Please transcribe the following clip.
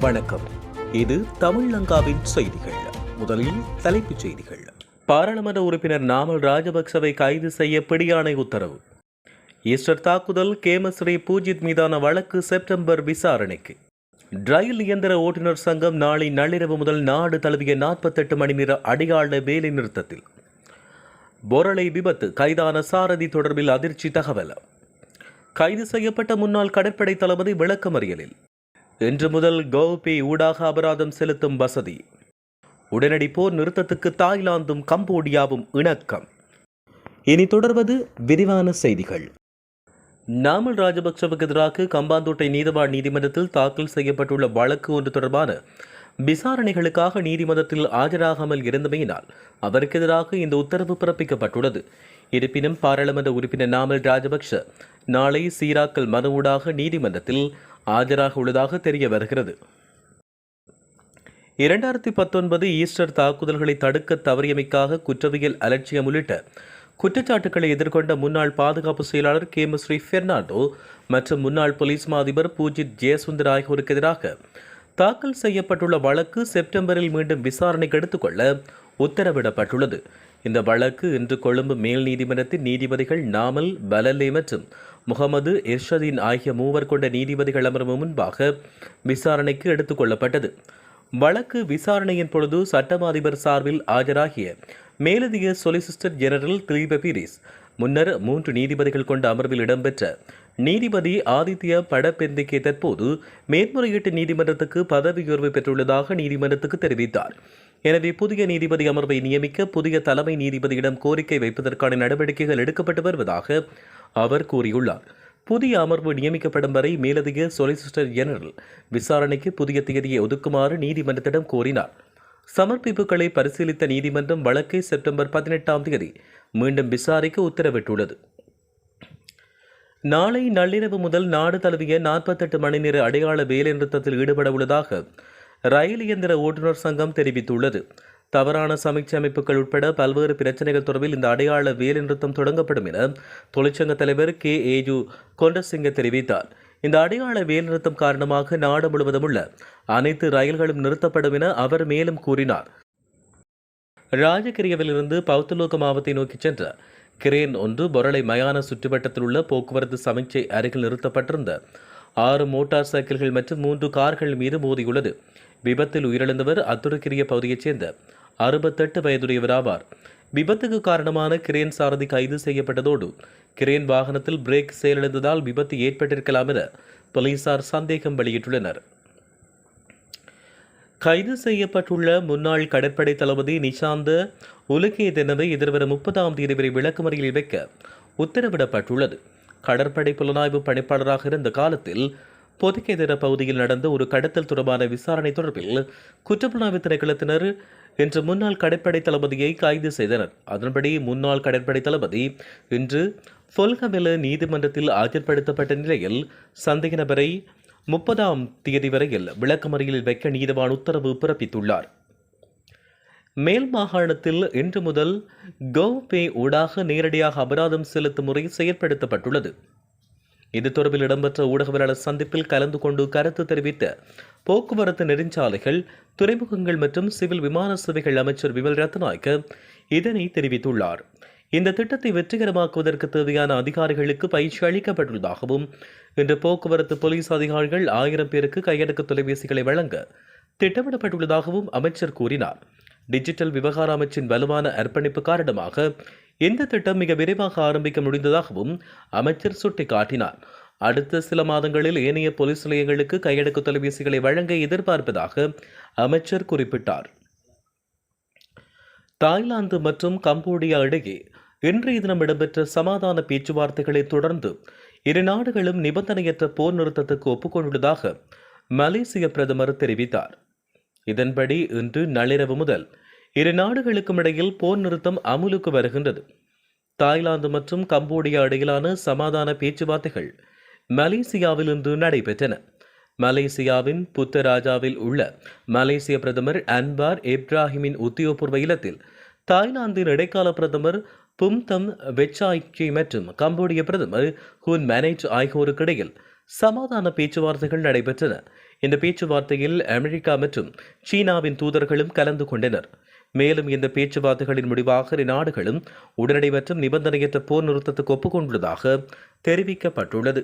வணக்கம். இது தமிழ்லங்காவின் செய்திகள். முதலில் தலைப்புச் செய்திகள். பாராளுமன்ற உறுப்பினர் நாமல் ராஜபக்சவை கைது செய்ய பிடியாணை உத்தரவு. ஈஸ்டர் தாக்குதல் கேமஸ்ரீ பூஜித் மீதான வழக்கு செப்டம்பர் விசாரணைக்கு. ரயில் இயந்திர ஓட்டுநர் சங்கம் நாளை நள்ளிரவு முதல் நாடு தழுவிய நாற்பத்தெட்டு மணி நேர அடியாள வேலை நிறுத்தத்தில். பொரளை விபத்து கைதான சாரதி தொடர்பில் அதிர்ச்சி தகவல். கைது செய்யப்பட்ட முன்னாள் கடற்படை தளபதி விளக்கமறியலில். இன்று முதல் கௌபே ஊடாக அபராதம் செலுத்தும் வசதி. உடனடி போர் நிறுத்தத்துக்கு தாய்லாந்தும் கம்போடியாவும் இணக்கம். இனி தொடர்வது விரிவான செய்திகள். நாமல் ராஜபக்சவுக்கு எதிராக கம்பாந்தோட்டை நீதவான் நீதிமன்றத்தில் தாக்கல் செய்யப்பட்டுள்ள வழக்கு ஒன்று தொடர்பான விசாரணைகளுக்காக நீதிமன்றத்தில் ஆஜராகாமல் இருந்தமையினால் அவருக்கு எதிராக இந்த உத்தரவு பிறப்பிக்கப்பட்டுள்ளது. இருப்பினும் பாராளுமன்ற உறுப்பினர் நாமல் ராஜபக்ஷ நாளை சீராக்கல் மனுவூடாக நீதிமன்றத்தில் ஆஜராக உள்ளதாக தெரிய வருகிறது. இரண்டாயிரத்தி பத்தொன்பது ஈஸ்டர் தாக்குதல்களை தடுக்க தவறியமைக்காக குற்றவியல் அலட்சியம் உள்ளிட்ட குற்றச்சாட்டுகளை எதிர்கொண்ட முன்னாள் பாதுகாப்பு செயலாளர் கேமஸ்ரீ பெர்னாண்டோ மற்றும் முன்னாள் போலீஸ் மாதிபர் பூஜித் ஜெயசுந்தர் ஆகியோருக்கு எதிராக தாக்கல் செய்யப்பட்டுள்ள வழக்கு செப்டம்பரில் மீண்டும் விசாரணைக்கு எடுத்துக்கொள்ள உத்தரவிடப்பட்டுள்ளது. இந்த வழக்கு இன்று கொழும்பு மேல் நீதிமன்றத்தின் நீதிபதிகள் நாமல் பலலே மற்றும் முகமது இர்ஷதீன் ஆகிய மூவர் கொண்ட நீதிபதிகள் அமர்வு முன்பாக விசாரணைக்கு எடுத்துக்கொள்ளப்பட்டது. வழக்கு விசாரணையின் பொழுது சட்டம் அதிபர் சார்பில் ஆஜராகிய மேலதிக சொலிசிஸ்டர் ஜெனரல் திலீப பீரிஸ் முன்னர் மூன்று நீதிபதிகள் கொண்ட அமர்வில் இடம்பெற்ற நீதிபதி ஆதித்ய படப்பெந்திக்கே தற்போது மேன்முறையீட்டு நீதிமன்றத்துக்கு பதவி உயர்வு பெற்றுள்ளதாக நீதிமன்றத்துக்கு தெரிவித்தார். எனவே புதிய நீதிபதி அமர்வை நியமிக்க புதிய தலைமை நீதிபதியிடம் கோரிக்கை வைப்பதற்கான நடவடிக்கைகள் எடுக்கப்பட்டு வருவதாக அவர் கூறியுள்ளார். புதிய அமர்வு நியமிக்கப்படும் வரை மேலதிக சொலிசிஸ்டர் ஜெனரல் விசாரணைக்கு புதிய தேதியை ஒதுக்குமாறு நீதிமன்றத்திடம் கோரினார். சமர்ப்பிப்புகளை பரிசீலித்த நீதிமன்றம் வழக்கை செப்டம்பர் பதினெட்டாம் தேதி மீண்டும் விசாரிக்க உத்தரவிட்டுள்ளது. நாளை நள்ளிரவு முதல் நாடு தழுவிய நாற்பத்தெட்டு மணி நேர அடையாள வேலைநிறுத்தத்தில் ஈடுபட உள்ளதாக ரயில் இயந்திர ஓட்டுநர் சங்கம் தெரிவித்துள்ளது. தவறான சமீட்சை அமைப்புகள் உட்பட பல்வேறு பிரச்சனைகள் தொடர்பில் இந்த அடையாள வேலைநிறுத்தம் தொடங்கப்படும் என தொழிற்சங்க தலைவர் கே. ஏஜு கொண்டசிங்க தெரிவித்தார். இந்த அடையாள வேலைநிறுத்தம் காரணமாக நாடு முழுவதும் உள்ள அனைத்து ரயில்களும் நிறுத்தப்படும் என அவர் மேலும் கூறினார். ராஜகிரியவிலிருந்து பௌத்தலோக மாவத்தை நோக்கி சென்ற கிரேன் ஒன்று பொரளை மயான சுற்றுவட்டத்தில் உள்ள போக்குவரத்து சமைச்சை அருகில் நிறுத்தப்பட்டிருந்த ஆறு மோட்டார் சைக்கிள்கள் மற்றும் மூன்று கார்கள் மீது மோதியுள்ளது. விபத்தில் உயிரிழந்தவர் அத்துருக்கிரிய பகுதியைச் சேர்ந்த அறுபத்தெட்டு வயதுடையவர் ஆவார் விபத்துக்கு காரணமான கிரேன் சாரதி கைது செய்யப்பட்டதோடு கிரேன் வாகனத்தில் பிரேக் செயலிழந்ததால் விபத்து ஏற்பட்டிருக்கலாம் என போலீசார் சந்தேகம் வெளியிட்டுள்ளனர். கைது செய்யப்பட்டுள்ள முன்னாள் கடற்படை தளபதி நிஷாந்த உலகிய தினவை எதிர்வரும் முப்பதாம் தேதி வரை விளக்குமறையில் வைக்க உத்தரவிடப்பட்டுள்ளது. கடற்படை புலனாய்வு பணிப்பாளராக இருந்த காலத்தில் பொதுக்கேதர பகுதியில் நடந்த ஒரு கடத்தல் தொடர்பான விசாரணை தொடர்பில் குற்றப்புலனாய்வு திணைக்களத்தினர் இன்று முன்னாள் கடற்படை தளபதியை கைது செய்தனர். அதன்படி முன்னாள் கடற்படை தளபதி இன்று பொல்கமெல நீதிமன்றத்தில் ஆஜர்படுத்தப்பட்ட நிலையில் சந்தேக நபரை முப்பதாம் தேதி வரையில் விளக்கமறியலில் வைக்க நீதவான் உத்தரவு பிறப்பித்துள்ளார். மேல் மாகாணத்தில் இன்று முதல் கௌபே ஊடாக நேரடியாக அபராதம் செலுத்தும் முறை செயற்படுத்தப்பட்டுள்ளது. இது தொடர்பில் இடம்பெற்ற ஊடகவியலாளர் சந்திப்பில் கலந்து கொண்டு கருத்து தெரிவித்த போக்குவரத்து நெடுஞ்சாலைகள் துறைமுகங்கள் மற்றும் சிவில் விமான சேவைகள் அமைச்சர் விமல் ரத்நாயக்க இதனை தெரிவித்துள்ளார். இந்த திட்டத்தை வெற்றிகரமாக்குவதற்கு தேவையான அதிகாரிகளுக்கு பயிற்சி அளிக்கப்பட்டுள்ளதாகவும் இன்று போக்குவரத்து போலீஸ் அதிகாரிகள் ஆயிரம் பேருக்கு கையடக்க தொலைபேசிகளை வழங்க திட்டமிடப்பட்டுள்ளதாகவும் அமைச்சர் கூறினார். டிஜிட்டல் விவகார அமைச்சின் வலுவான அர்ப்பணிப்பு காரணமாக இந்த திட்டம் மிக விரைவாக ஆரம்பிக்க முடிந்ததாகவும் அமைச்சர் சுட்டிக்காட்டினார். அடுத்த சில மாதங்களில் ஏனைய போலீஸ் நிலையங்களுக்கு கையடக்க தொலைபேசிகளை வழங்க எதிர்பார்ப்பதாக அமைச்சர் குறிப்பிட்டார். தாய்லாந்து மற்றும் கம்போடியா இடையே இன்றைய தினம் இடம்பெற்ற சமாதான பேச்சுவார்த்தைகளை தொடர்ந்து இரு நாடுகளும் நிபந்தனையற்ற போர் நிறுத்தத்துக்கு ஒப்புக்கொண்டுள்ளதாக மலேசிய பிரதமர் தெரிவித்தார். இதன்படி இன்று நள்ளிரவு முதல் இரு நாடுகளுக்கும் இடையில் போர் நிறுத்தம் அமுலுக்கு வருகின்றது. தாய்லாந்து மற்றும் கம்போடியா இடையிலான சமாதான பேச்சுவார்த்தைகள் மலேசியாவில் இன்று நடைபெற்றன. மலேசியாவின் புத்தராஜாவில் உள்ள மலேசிய பிரதமர் அன்பார் இப்ராஹிமின் உத்தியோகபூர்வ இல்லத்தில் தாய்லாந்தின் இடைக்கால பிரதமர் பும்தம் வெச்சாய்கி மற்றும் கம்போடிய பிரதமர் ஹூன் மேனேஜ் ஆகியோருக்கிடையில் சமாதான பேச்சுவார்த்தைகள் நடைபெற்றன. இந்த பேச்சுவார்த்தையில் அமெரிக்கா மற்றும் சீனாவின் தூதர்களும் கலந்து கொண்டனர். மேலும் இந்த பேச்சுவார்த்தைகளின் முடிவாக இரு நாடுகளும் உடனடி மற்றும் நிபந்தனையற்ற போர் நிறுத்தத்துக்கு ஒப்புக்கொண்டுள்ளதாக தெரிவிக்கப்பட்டுள்ளது.